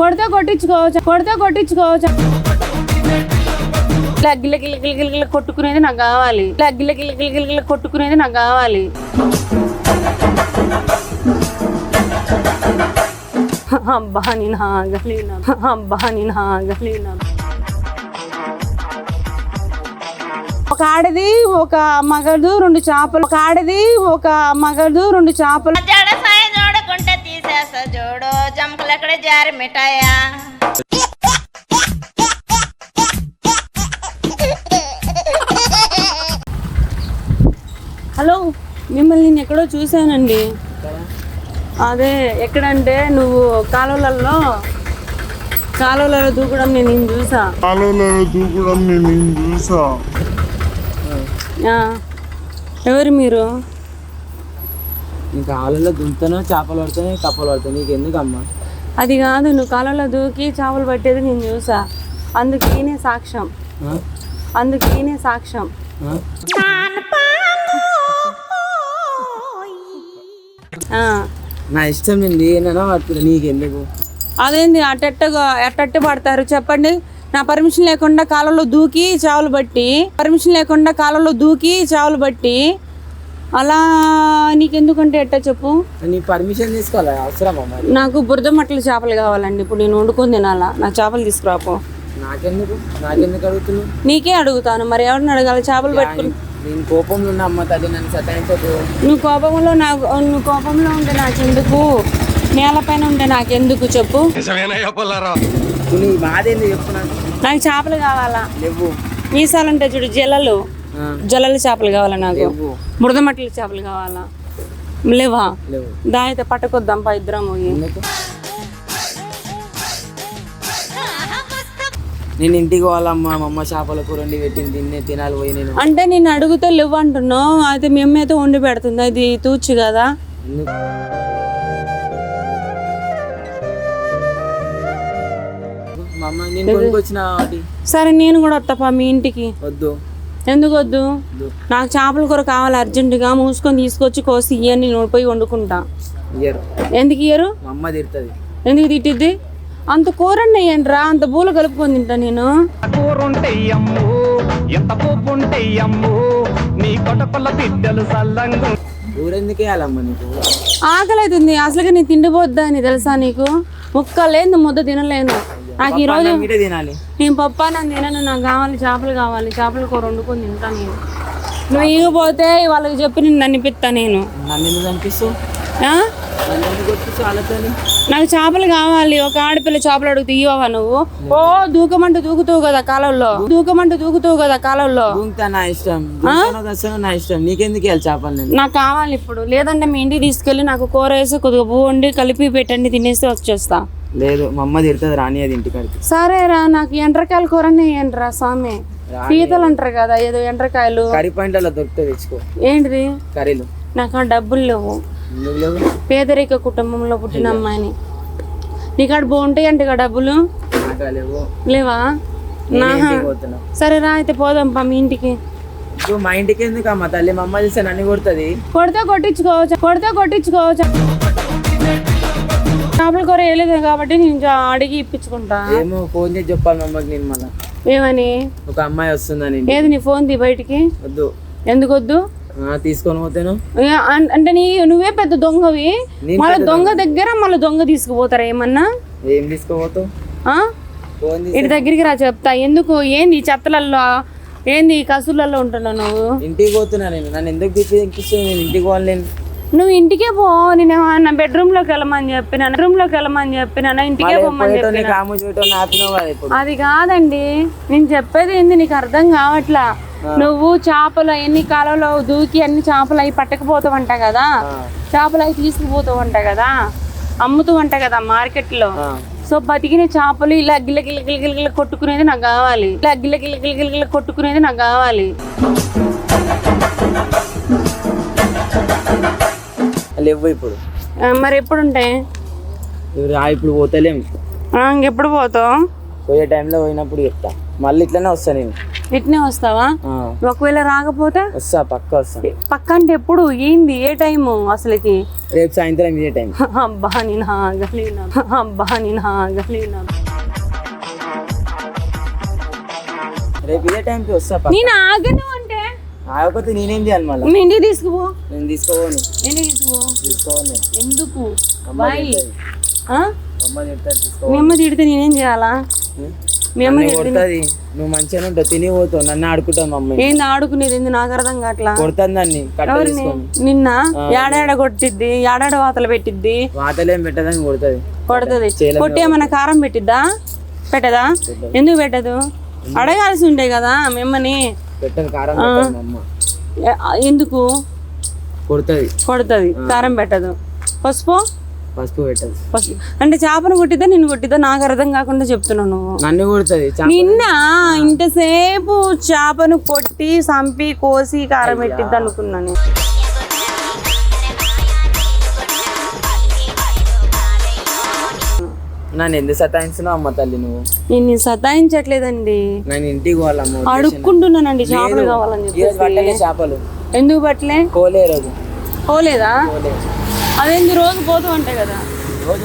కొడితే కొట్టించుకోవచ్చు? కొడితే కొట్టించుకోవచ్చు? ఇలా గిల్ల గిల్ల గిల్ల గిల్ల గిల్ల కొట్టుకునేది నాకు కావాలి. ఇలా గిల్ల గిల్ల గిల్ల గిల్ల గిల్ల కొట్టుకునేది నాకు కావాలి. అబ్బా నేను ఆగలేను. అబ్బా నేను ఆగలేను. ఒక ఆడది ఒక మగడు రెండు చేపలు. ఒక ఆడది ఒక మగడు రెండు చేపలు. తీసేస్తా జోడు జంకులు ఎక్కడ జారి మిఠాయా? హలో మిమ్మల్ని నేను ఎక్కడో చూశానండి. అదే ఎక్కడంటే నువ్వు కాలువలలో కాలువలలో దూకడం నేను నిన్ను చూసా. కాలువలో దూకడం నేను చూసా. ఎవరు మీరు? ఇంకా ఆలలో దుంతనో చేపలు పడుతున్నాయి కప్పలు పడుతున్నాయి నీకు ఎందుకు అమ్మా అది కాదు నువ్వు కాలువలో దూకి చేపలు పట్టేది నేను చూసా. అందుకు ఈయనే సాక్ష్యం? అందుకు ఈయనే సాక్ష్యం. ఆ? నా ఇష్టం నేను పడుతున్నా నీకు ఎందుకు అదేంది అట్టట్టగా అట్టట్ట పడతారు? చెప్పండి. నా పర్మిషన్ లేకుండా కాలంలో దూకి చావులు బట్టి పర్మిషన్ లేకుండా కాలంలో దూకి చావులు బట్టి అలా నీకెందుకంటే ఎట్టా చెప్పు? నీ పర్మిషన్ తీసుకోవాలి? అవసరమా మరి? నాకు బురద మట్టలు చేపలు కావాలండి. ఇప్పుడు నేను వండుకొని తినాలా? నా చేపలు తీసుకురాపో నాకెందుకు? నాకెందుకు అడుగుతున్నావు? నీకే అడుగుతాను. మరి ఎవరిని అడగాలి? చేపలు పెట్టుకుని నేను కోపంలో ఉన్న అమ్మ తల్లి నన్ను సతాయించదు నువ్వు కోపంలో నాకు నువ్వు కోపంలో ఉంటే నాకెందుకు? నేలపైన ఉంటే నాకెందుకు చెప్పు? నువ్వు నీ బాధ ఏంది చెప్పు నాకు. చేపలు కావాలా? లేవు. మీసాలంటే చూడు జల్లలు. ఆ, జల్లల చేపలు కావాలా నాకు? మట్టల చేపలు కావాలా? లేవా? లేవు. దాయితే పట్టుకొద్దాం పా ఇద్దరం పోయి. నేను ఇంటికి పోవాలమ్మా మా అమ్మ చేపల కూర వండి పెట్టింది తిన్నే తినాలి పోయి నేను. అంటే నేను అడిగితే లేవు అంటున్నావు. అయితే మీ అమ్మ అయితే వండి పెడుతుంది అది తూచి కదా. సరే నేను కూడా వస్తాపా మీ ఇంటికి. వద్దు. ఎందుకు వద్దు? వద్దు నాకు చేపల కూర కావాలి అర్జెంటుగా మూసుకొని తీసుకొచ్చి కోసి ఇయ్యని నేను పోయి వండుకుంటా. ఎందుకు ఇయ్యరు? అమ్మ తిడుతుంది. ఎందుకు తిట్టిద్ది? అంత కూరన్న వేయండిరా అంత పూలు కలుపుకొని తింటా నేను. కూరుంటెయ్యమ్ము ఎంత పువ్వుంటెయ్యమ్ము నీ కొటకొల్ల బిడ్డలు సల్లంగు. ఊరెందుకు వేయాలమ్మ నీకు? ఆకలి అవుతుంది అసలుగా నేను తిండిపోద్దా అని తెలుసా నీకు? ముక్క లేదు ముద్ద తినలేను. నాకు ఈ రోజు అన్నం గిటే తినాలి. నేను పప్పా నన్ను తినను నాకు కావాలి చేపలు కావాలి. చేపల కూర వండుకొని తింటా నేను. నువ్వు ఈగిపోతే వాళ్ళకి చెప్పి నేను అనిపిస్తా నేను. నాకు చేపలు కావాలి. ఒక ఆడపిల్ల చేపలు అడుగుతూ ఇవ్వవా నువ్వు? ఓ దూకమంటూ దూకుతావు కదా కాలంలో. దూకమంటూ దూకుతావు కదా కాలంలో. నా ఇష్టం. నా ఇష్టం. నీకెందుకు చేపలు నాకు కావాలి ఇప్పుడు. లేదంటే మీ ఇంటికి తీసుకెళ్ళి నాకు కూర వేసి కొద్దిగా పువ్వు వండి కలిపి పెట్టండి తినేసి వచ్చేస్తా. లేదు మా అమ్మ తిడుతుంది రాని అది ఇంటికాడికి సరేరా నాకు ఎండ్రకాయల కూరనే ఏంట్రా స్వామి. పీతలు అంటారు కదా ఏదో ఎండ్రకాయలు. కర్రీ పాయింట్లలో దొరికితే తెచ్చుకో. ఏంటిది? కర్రీలు. నాకు డబ్బులు లేవు. పేదరిక కుటుంబంలో పుట్టిన అమ్మాయిని. నీకాడ బాగుంటాయి అంటే ఇక డబ్బులు? నాకు లేవు. నాహా. ఇంటికి పోతున్నా సరే రా అయితే పోదాం పా మీ ఇంటికి. మా ఇంటికి ఎందుకు అమ్మ తల్లి? మా అమ్మ చూస్తే నన్ను కొడుతుంది. కొడితే కొట్టించుకోవచ్చు కొడితే కొట్టించుకోవచ్చు. చేపల కూర వేయలేదు కాబట్టి నేను అడిగి ఇప్పించుకుంటా. ఏమో ఫోన్ చేసి చెప్పాలి మా అమ్మకి నేను మళ్ళా. ఏమని? ఒక అమ్మాయి వస్తుందని ఏది నీ ఫోన్ తీ బయటికి? వద్దు. ఎందుకు వద్దు తీసుకొని పోతేను. అంటే నీ నువ్వే పెద్ద దొంగవి. మళ్ళీ దొంగ దగ్గర మళ్ళీ దొంగ తీసుకుపోతారా ఏమన్నా? ఏం తీసుకోపోతావు? ఇటు దగ్గరికి రా చెప్తా. ఎందుకు? ఏంది చెత్తలల్లో? ఏంది కసులలో ఉంటున్నావు నువ్వు? ఇంటికి పోతున్నా నేను. నన్ను ఎందుకు నేను ఇంటికి పోలేను నువ్వు ఇంటికే పో నేను నా బెడ్రూమ్లోకి వెళ్ళమని చెప్పిన బెడ్రూమ్లోకి వెళ్ళమని చెప్పిన ఇంటికే పోమని చెప్పిన. అది కాదండి నేను చెప్పేది ఏంది నీకు అర్థం కావట్లా? నువ్వు చేపలు ఎన్ని కాలంలో దూకి అన్ని చేపలు అవి పట్టకపోతావంట కదా? చేపలు అవి తీసుకుపోతావంట కదా? అమ్ముతావంట కదా మార్కెట్లో? ఆ. సో బతికిన చేపలు ఇలా గిల్ల గిల్ల గిల్ల గిల్ల గిల్ల కొట్టుకునేది నాకు కావాలి. ఇలా గిల్ల గిల్ల గిల్ల గిల్ల గిల్ల కొట్టుకునేది నాకు కావాలి. లేవు ఇప్పుడు. మరి ఎప్పుడు ఉంటాయి ఆ ఇప్పుడు పోతలేం. ఆ, ఇంకెప్పుడు పోతావు? పోయే టైంలో పోయినప్పుడు చెప్తా. మళ్ళీ ఇట్లనే వస్తా నేను. ఇట్నే వస్తావా? ఆ, ఒకవేళ రాకపోతే? వస్తా పక్క వస్తా. పక్క అంటే ఎప్పుడు? ఏంది? ఏ టైము అసలుకి? రేపు సాయంత్రం ఇదే టైం. అబ్బా నేను ఆగలేను. అబ్బా నేను ఆగలేను. రేపు ఇదే టైంకి వస్తా పక్క. నేను ఆగను. ఆగకపోతే నేనేం చేయాలి మళ్ళీ? మీ ఇంటికి తీసుకుపో? నేను తీసుకోపోను ఇంటికి తీసుకుపో? తీసుకోను. ఎందుకు? బాయ్ మీ అమ్మ తిడితే నేనేం చేయాలా? మీ అమ్మ కొడుతుంది. నువ్వు మంచిగా ఉంటావు తిని పోతావు నన్ను ఆడుకుంటావు మా అమ్మాయి ఏంది ఆడుకునేది? ఏంది? నాకు అర్థం కావట్లా? దాన్ని తీసుకొని. నిన్న? ఏడాడ కొట్టిద్ది? ఏడాడ వాతలు పెట్టిద్ది? వాతలేం పెట్టదని కొడుతుంది. కొడుతుంది. కొట్టి ఏమైనా కారం పెట్టిద్దా? పెట్టదా? ఎందుకు పెట్టదు? అడగాల్సి ఉండే కదా మిమ్మని కారం పెట్టదు మా అమ్మ. ఎ- ఎందుకు? కొడుతుంది. కొడుతుంది. కారం పెట్టదు. పసుపు? పసుపు పెట్టదు. పసుపు. అంటే చేపను కొట్టిద్దా నిన్ను కొట్టిద్దా? నాకు అర్థం కాకుండా చెప్తున్నావు నువ్వు. నన్ను కొడుతుంది. నిన్న ఇంతసేపు చేపను కొట్టి సంపి కోసి కారం పెట్టిద్ది అనుకున్నాను నన్ను ఎందుకు సతాయించినావు అమ్మ తల్లి నువ్వు? నేను సతాయించట్లేదండి. నేను ఇంటికి పోవాలమ్మ. అడుక్కుంటున్నానండి చేపలు కావాలని పట్టలే చేపలు. ఎందుకు పట్టలే? కోలే రోజు పోలేదా? కోలే అదేంది రోజు పోతూ ఉంటాయి కదా. రోజు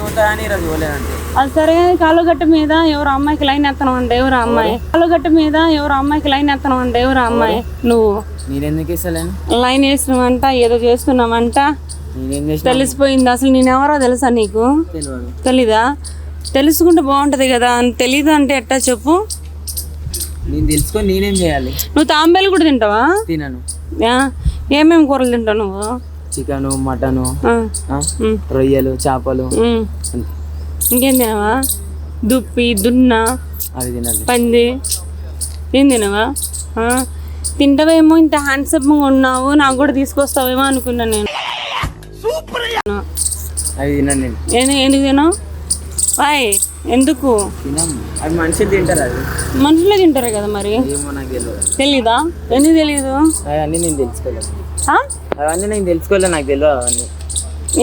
పోలేదంటే అది సరే కాలుగట్ట మీద ఎవరు అమ్మాయికి లైన్ ఎత్తనం అంటే ఎవరు అమ్మాయి? కాలుగట్ట మీద ఎవరు అమ్మాయికి లైన్ ఎత్తనం అంటే ఎవరు అమ్మాయి? నువ్వు. నేనెందుకు ఇస్తలేను లైన్ వేసినావంట ఏదో చేస్తున్నావంట. నేనేం చేసిన తెలిసిపోయింది. అసలు నేను ఎవరో తెలుసా నీకు? తెలియదు. తెలీదా? తెలుసుకుంటే బాగుంటది కదా తెలీదు అంటే ఎట్టా చెప్పు. నేను తెలుసుకొని నేనేం చేయాలి? నువ్వు తాంబేలు కూడా తింటావా? తినను? ఏమేమి కూరలు తింటావు నువ్వు? చికెను మటను రొయ్యలు చేపలు. ఇంకేం తినవా? దుప్పి దున్న అవి తినాలి. పంది. ఏం తినవా? తింటావేమో ఇంత హ్యాండ్సమ్గా ఉన్నావు నాకు కూడా తీసుకొస్తావేమో అనుకున్నా నేను. అవి తినను నేను. ఎందుకు తినవు? బాయ్ ఎందుకు? అవి మనుషులు తింటారు అది. మనుషులే తింటారు కదా మరి? ఏమో నాకు తెలియదు తెలీదా? ఎందుకు తెలీదు? అవన్నీ నేను తెలుసుకోలేదు ఆ? అవన్నీ నేను తెలుసుకోలేదు నాకు తెలియదు అవన్నీ.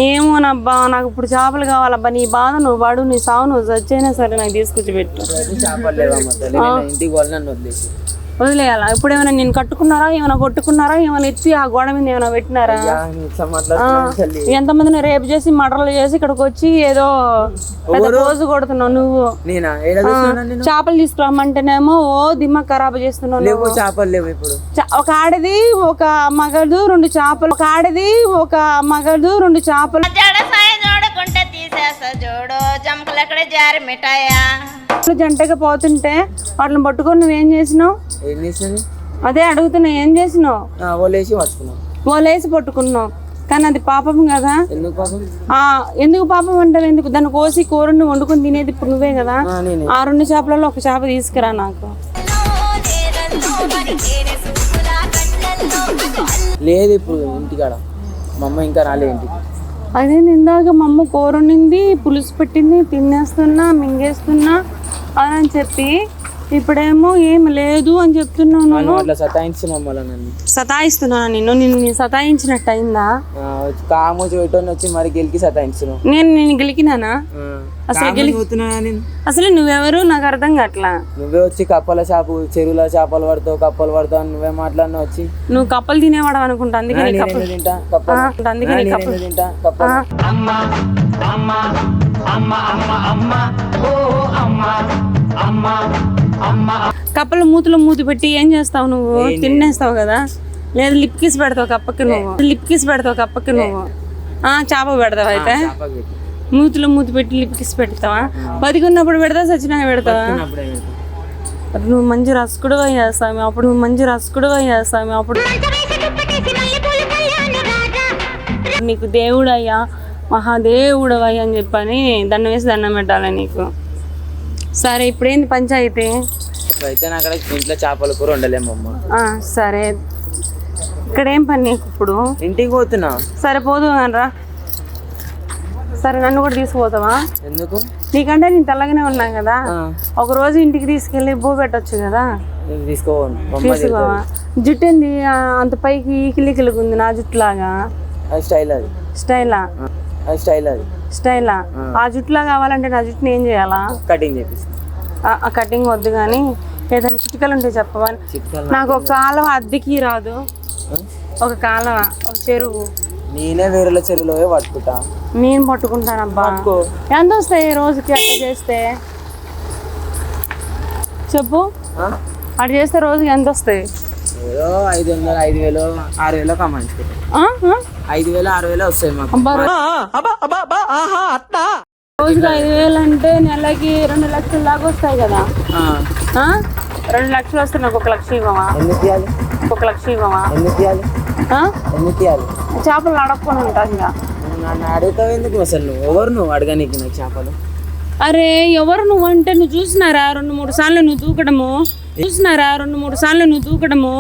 ఏమోనబ్బా నాకు ఇప్పుడు చేపలు కావాలబ్బా నీ బాధ నువ్వు పడు నీ సావు నువ్వు చచ్చైనా సరే నాకు తీసుకొచ్చి పెట్టు. చేపలు నేను ఇంటికి వాళ్ళని నన్ను వదిలేసి. వదిలేయాలా? ఇప్పుడు ఏమైనా నేను కట్టుకున్నారా? ఏమైనా కొట్టుకున్నారా? ఏమైనా ఎత్తి ఆ గోడ మీద ఏమైనా పెట్టినారా? ఎంతమందిని రేపు చేసి మటర్లు చేసి ఇక్కడికి వచ్చి ఏదో పెద్ద రోజు కొడుతున్నావు నువ్వు. చేపలు తీసుకురామంటేనేమో ఓ దిమ్మ ఖరాబ్ చేస్తున్నావు. చేపలు లేవు ఇప్పుడు. ఒక ఆడది ఒక మగడు రెండు చేపలు. ఒక ఆడది ఒక మగడు రెండు చేపలు. జంటగా పోతుంటే వాటిని పట్టుకొని నువ్వేం చేసినావు? ఏం చేసింది అదే అడుగుతున్నా ఏం చేసినావు? ఓలేసి పట్టుకున్నాం. ఓలేసి పట్టుకున్నావు కానీ అది పాపం కదా? ఎందుకు పాపం? ఆ ఎందుకు పాపం అంటావు ఎందుకు? దాన్ని కోసి కూరని వండుకొని తినేది ఇప్పుడు నువ్వే కదా? ఆ, రెండు చేపలలో ఒక చేప తీసుకురా నాకు. లేదు ఇప్పుడు ఇంటికాడ. మా అమ్మ ఇంకా రాలే ఇంటికి. అదే ఇందాక మా అమ్మ కూర పులుసు పెట్టింది తినేస్తున్నా మింగేస్తున్నా అని చెప్పి ఇప్పుడేమో ఏం లేదు అని చెప్తున్నావు నన్ను నువ్వు. అట్లా సతాయించిన మమ్మల్ని నన్ను. సతాయిస్తున్నాను నిన్ను నిన్ను నేను సతాయించినట్టు అయిందా? కామోచి పెట్టని వచ్చి మరి గెలికి సతాయించిన నేను నేను గెలికినానా? అసలు గెలి నేను. అసలు నువ్వెవరు? నాకు అర్థం కావట్లా నువ్వే వచ్చి కప్పల చేప చెరువుల చేపలు పడతావు కప్పలు పడతావు నువ్వే మాట్లాడినా వచ్చి. నువ్వు కప్పలు తినేవాడు అనుకుంటా అందుకే నీ కప్పలు తింటా కప్పలు. అందుకే నీ కప్పలు తింటా కప్పలు. అమ్మ అమ్మ అమ్మ అమ్మ అమ్మ ఓ అమ్మ అమ్మ అమ్మ కప్పలు మూతులు మూతి పెట్టి ఏం చేస్తావు నువ్వు? తినేస్తావు కదా? లేదు లిప్ కిస్ పెడతావు కప్పకి నువ్వు. లిప్ కిస్ పెడతావు కప్పకి నువ్వు. ఆ చేప పెడతావు అయితే. మూతిలో మూతి పెట్టి లిప్ కిస్ పెడతావా? బతికున్నప్పుడు పెడతావా సచ్చినాక పెడతావా? పెడతా. నువ్వు మంచి రసకుడు చేస్తావు అప్పుడు నువ్వు మంచి రసకుడు చేస్తావు అప్పుడు నీకు దేవుడయ్యా మహాదేవుడవయ్యా అని చెప్పని దండం వేసి దండం పెట్టాలి నీకు. సరే ఇప్పుడేంది పంచాయితీ? అయితే నాకు ఇంట్లో చేపల కూర ఆ, సరే. ఇక్కడ ఏం పని నీకు ఇప్పుడు? ఇంటికి పోతున్నా. సరే పోదు రా. సరే నన్ను కూడా తీసుకుపోతావా? ఎందుకు? నీకంటే నేను తెల్లగానే ఉన్నాను కదా. ఒక రోజు ఇంటికి తీసుకెళ్ళి బో పెట్టొచ్చు కదా. తీసుకోవా? జుట్టు ఏంది? అంత పైకి ఈకిలికిలికి ఉంది నా జుట్టులాగా. అది స్టైల్ అది. స్టైలా? స్టైల్ అది. స్టైలా? ఆ. జుట్టులా కావాలంటే నా జుట్టుని ఏం చేయాలా? కటింగ్ చేపిస్తా. కటింగ్ వద్దు కానీ ఏదైనా చిటికలు ఉంటే చెప్పవా? నాకు ఒక కాలువ అద్దెకి రాదు. ఒక కాలువ ఒక చెరువు. నేనే వేరేల చెరువులో పట్టుకుంటా. నేను పట్టుకుంటానబ్బా పట్టుకో. ఎంత వస్తాయి రోజుకి అట్లా చేస్తే? చెప్పు? అటు చేస్తే రోజుకి ఎంత వస్తాయి? ఏదో ఐదు వందలు ఐదు వేలు ఆరు వేలు కమ్మాయించుకుంటాం ఆ? ఆ? ఐదు వేలు ఆరు వేలు వస్తాయి మాకు రోజుకి ఐదు వేలు అంటే నెలకి రెండు లక్షల దాకా వస్తాయి కదా. ఆ. ఆ? రెండు లక్షలు వస్తే నాకు ఒక లక్ష ఇవ్వమా? ఒక లక్ష ఇవ్వమా? చేపలు అడగకుండా ఉంటా ఇంకా. నన్ను అడుగుతావు ఎందుకు అసలు నువ్వు? ఎవరు నువ్వు? అడగనీకి నాకు చేపలు. అరే ఎవరు నువ్వు అంటే నువ్వు చూసినారా? రెండు మూడు సార్లు నువ్వు దూకడము. చూసినారా? రెండు మూడు సార్లు నువ్వు దూకడము.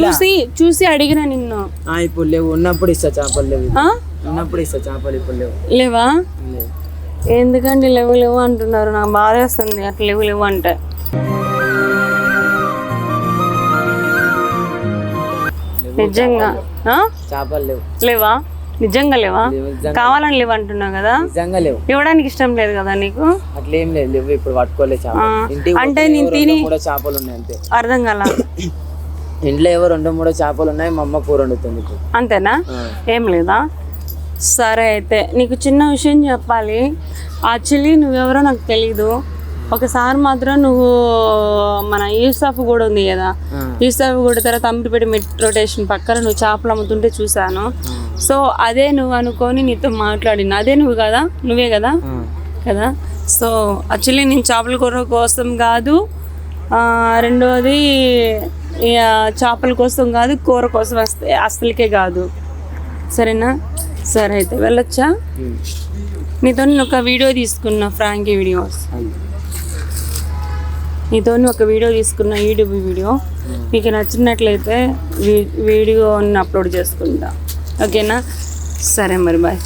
చూసి చూసి అడిగిన నిన్ను. ఇప్పుడు లేవు. ఉన్నప్పుడు ఇస్తా చేపలు లేవు? ఉన్నప్పుడు ఇస్తా చేపలు ఇప్పుడు లేవు. లేవా? ఎందుకండి లేవు లేవు అంటున్నారు? నాకు బాధేస్తుంది అట్లా లేవు లేవు అంటే. నిజంగా? చేపలు లేవు. లేవా? నిజంగా లేవా? కావాలని లేవు అంటున్నావు కదా? నిజంగా లేవు. ఇవ్వడానికి ఇష్టం లేదు కదా నీకు? అట్లేం లేదు లేవు. ఇప్పుడు పట్టుకోలే చేపలు. అంటే నేను తిని- మూడో చేపలు ఉన్నాయి అంతే. అర్థం కల? ఇంట్లో ఏవో రెండో మూడో చేపలు ఉన్నాయి మా అమ్మ కూర వండుతుంది అంతేనా. ఏం లేదా? సరే అయితే నీకు చిన్న విషయం చెప్పాలి. యాక్చువల్లీ నువ్వెవరో నాకు తెలీదు. ఒకసారి మాత్రం నువ్వు మన యూసఫ్ కూడా ఉంది కదా కూడా తర్వాత అంపిపేట మెట్రో స్టేషన్ పక్కన నువ్వు చేపలు అమ్ముతుంటే చూశాను. సో అదే నువ్వు అనుకొని నీతో మాట్లాడిన. అదే నువ్వు కదా? నువ్వే కదా. కదా? సో యాక్చువల్లీ నేను చేపల కూర కోసం కాదు ఇక చేపల కోసం కాదు కూర కోసం వస్తే అసలుకే కాదు. సరేనా? సరే అయితే వెళ్ళొచ్చా. నీతో నేను ఒక వీడియో తీసుకున్నా ఫ్రాంకీ వీడియోస్ అది. నీతో ఒక వీడియో తీసుకున్న యూట్యూబ్ వీడియో. మీకు నచ్చినట్లయితే వీ- వీడియోని అప్లోడ్ చేసుకుంటా. ఓకేనా సరే మరి బాయ్